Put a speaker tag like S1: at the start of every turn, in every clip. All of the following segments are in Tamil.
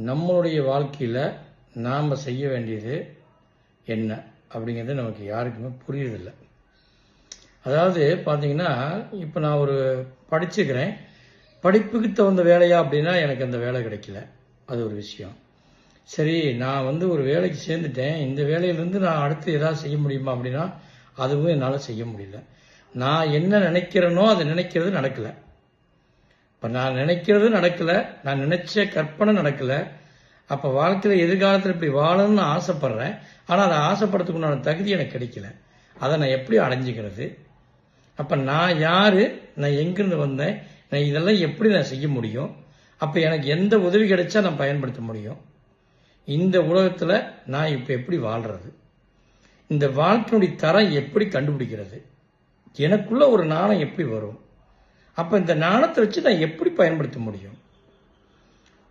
S1: நம்மளுடைய வாழ்க்கையில் நாம் செய்ய வேண்டியது என்ன? அப்படிங்கிறது நமக்கு யாருக்குமே புரியுறதில்லை. அதாவது பார்த்தீங்கன்னா இப்போ நான் ஒரு படிச்சுக்கிறேன். படிப்புக்கு தகுந்த வேலையா அப்படின்னா எனக்கு அந்த வேலை கிடைக்கல. அது ஒரு விஷயம். சரி நான் வந்து ஒரு வேலைக்கு சேர்ந்துட்டேன். இந்த வேலையிலேருந்து நான் அடுத்து ஏதாவது செய்ய முடியுமா அப்படின்னா அதுவும் என்னால் செய்ய முடியல. நான் என்ன நினைக்கிறேனோ அதை நினைக்கிறது நடக்கலை. இப்போ நான் நினைக்கிறது நடக்கலை நான் நினைச்ச கற்பனை நடக்கலை. அப்போ வாழ்க்கையில் எதிர்காலத்தில் இப்படி வாழணும்னு ஆசைப்படுறேன். ஆனால் அதை ஆசைப்படுறதுக்கு உண்டான தகுதி எனக்கு கிடைக்கல. அதை நான் எப்படி அடைஞ்சிக்கிறது? அப்போ நான் யார்? நான் எங்கேருந்து வந்தேன்? நான் இதெல்லாம் எப்படி நான் செய்ய முடியும்? அப்போ எனக்கு எந்த உதவி கிடைச்சா நான் பயன்படுத்த முடியும்? இந்த உலகத்தில் நான் இப்போ எப்படி வாழ்கிறது இந்த வாழ்க்கையுடைய தரம் எப்படி கண்டுபிடிக்கிறது? எனக்குள்ள ஒரு நாணம் எப்படி வரும்? அப்போ இந்த நாணத்தை வச்சு நான் எப்படி பயன்படுத்த முடியும்?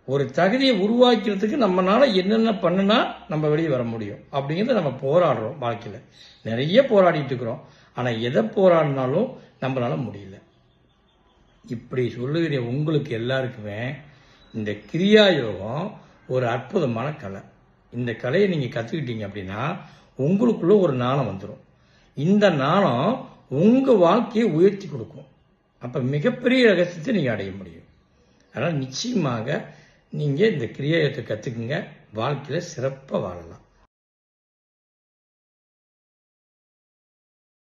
S1: ஒரு தகுதியை உருவாக்கிறதுக்கு நம்மனால என்னென்ன பண்ணுனா நம்ம வெளியே வர முடியும். அப்படிங்கிறத நம்ம போராடுறோம் வாழ்க்கையில். நிறைய போராடிட்டு இருக்கிறோம். ஆனால் எதை போராடினாலும் நம்மளால முடியல. இப்படி சொல்லுகிற உங்களுக்கு எல்லாருக்குமே இந்த கிரியா யோகம் ஒரு அற்புதமான கலை. இந்த கலையை நீங்கள் கற்றுக்கிட்டீங்க அப்படின்னா உங்களுக்குள்ள ஒரு நாணம் வந்துடும் இந்த நாணம் உங்கள் வாழ்க்கையை உயர்த்தி கொடுக்கும். அப்போ மிகப்பெரிய ரகசியத்தை நீங்கள் அடைய முடியும். அதனால் நிச்சயமாக நீங்கள் இந்த கிரியாயத்தை கற்றுக்குங்க வாழ்க்கையில் சிறப்பாக வாழலாம்.